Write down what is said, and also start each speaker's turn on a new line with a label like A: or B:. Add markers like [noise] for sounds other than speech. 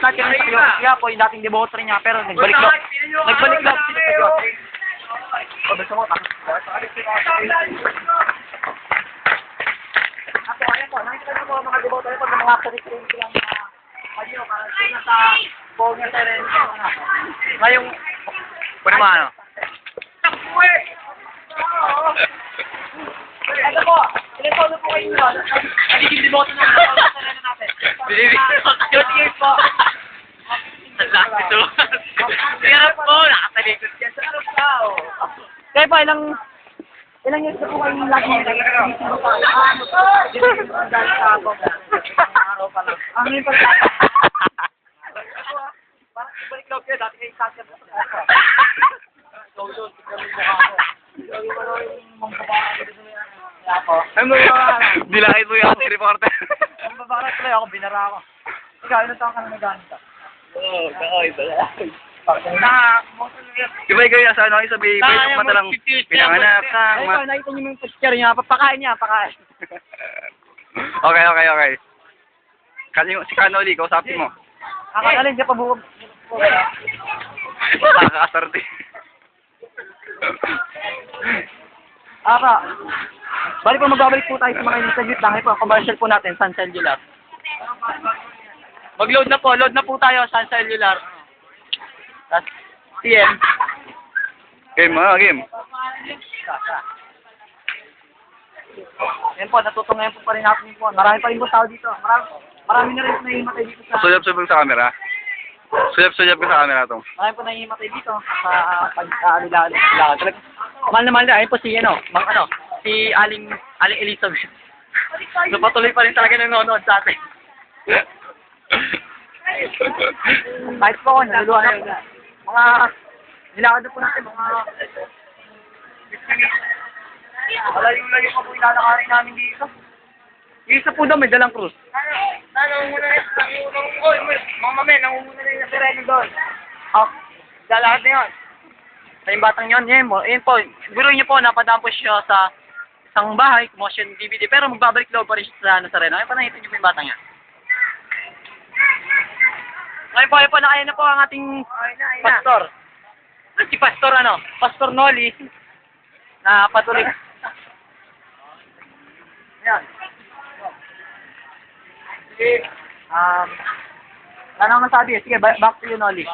A: start kami sa Kyo. Kaya po, yung dating deboto rin niya, pero nagbalik loob. Nagbalik loob sila sa Kyo. O, gusto mo, tapos. Ako, ayan po, nakikita niyo po mga deboto rin po ng mga curriculum silang mga kanyo, para sila sa Pogya sa rin. Ngayong,
B: mo ano?
A: Ano po, ilan po na po kayo yun? Nagiging deboto ng mga Pogya sa natin.
B: Binibigyan
A: 30 years po. [laughs]
B: Ang laki ito. Hirap po, nakatalikod ka.
A: Sa araw pa, oh. Kaya pa, ilang, ilang years na po kayo lagi pa. Ano po? Dahil sa ako. Araw pa lang. Ang yung pagkakita. Parang balik loob kayo, dati kayo tignan mo yung ko. Tignan mo ano yung mga ko ako.
B: Ano ba? Dilakit mo yung ating reporter.
A: Ang babae tuloy ako, binara ako. Ikaw, ilang taon ka na ka?
B: Oo, kaoy, bala.
A: Na,
B: Iba ikaw yung sa ano, sabihin ko yung matalang pinanganak ka.
A: Ay, ikaw, nakita niyo yung picture niya. Papakain niya, pakain. [laughs]
B: Okay, okay, okay. Kasi si Kanoli, kausapin mo.
A: Kakagaling siya pabuwag. [laughs]
B: Nakakasarte.
A: Aka. Bali po magbabalik po tayo sa mga interview lang. Ito, commercial po natin, Sun Cellular. Mag-load na po, load na po tayo, Sun Cellular. Tapos, TM.
B: Game, mga game.
A: Yan po, natutungayan po pa rin natin po. Marami pa rin po tao dito. Marami, marami na rin nahihimatay dito sa...
B: Suyap-suyap sa camera. Suyap-suyap ka sa camera to.
A: Marami po nahihimatay dito sa pag-aalilaan. Talaga. Mahal na mahal na. Ayun po si, ano, mang ano, si Aling, Aling Elizabeth. So, patuloy pa rin talaga nanonood sa atin. Kahit po ako, naluluwa na po. Mga, nilakad na po natin, mga... Wala yung layo pa po ilalakarin namin dito. Yung isa po daw, may dalang krus. Nangunguna na, nangunguna Oy, mga men, nangunguna na yung sireno doon. Oh, lalakad na yun. Sa yung batang yun, yun mo, yun po, siguro niyo po, napadaan po siya sa isang bahay, kumuha siya ng DVD, pero magbabalik loob pa rin siya sa, ano, sa Reno. Ayun po, nakita niyo po yung batang yan. Ngayon po, ayun po, nakaya na po ang ating pastor. Si Pastor, ano, Pastor Noli, na patuloy. Yan. Sige. Um, ano ang masabi? Sige, ba- back to you, Noli.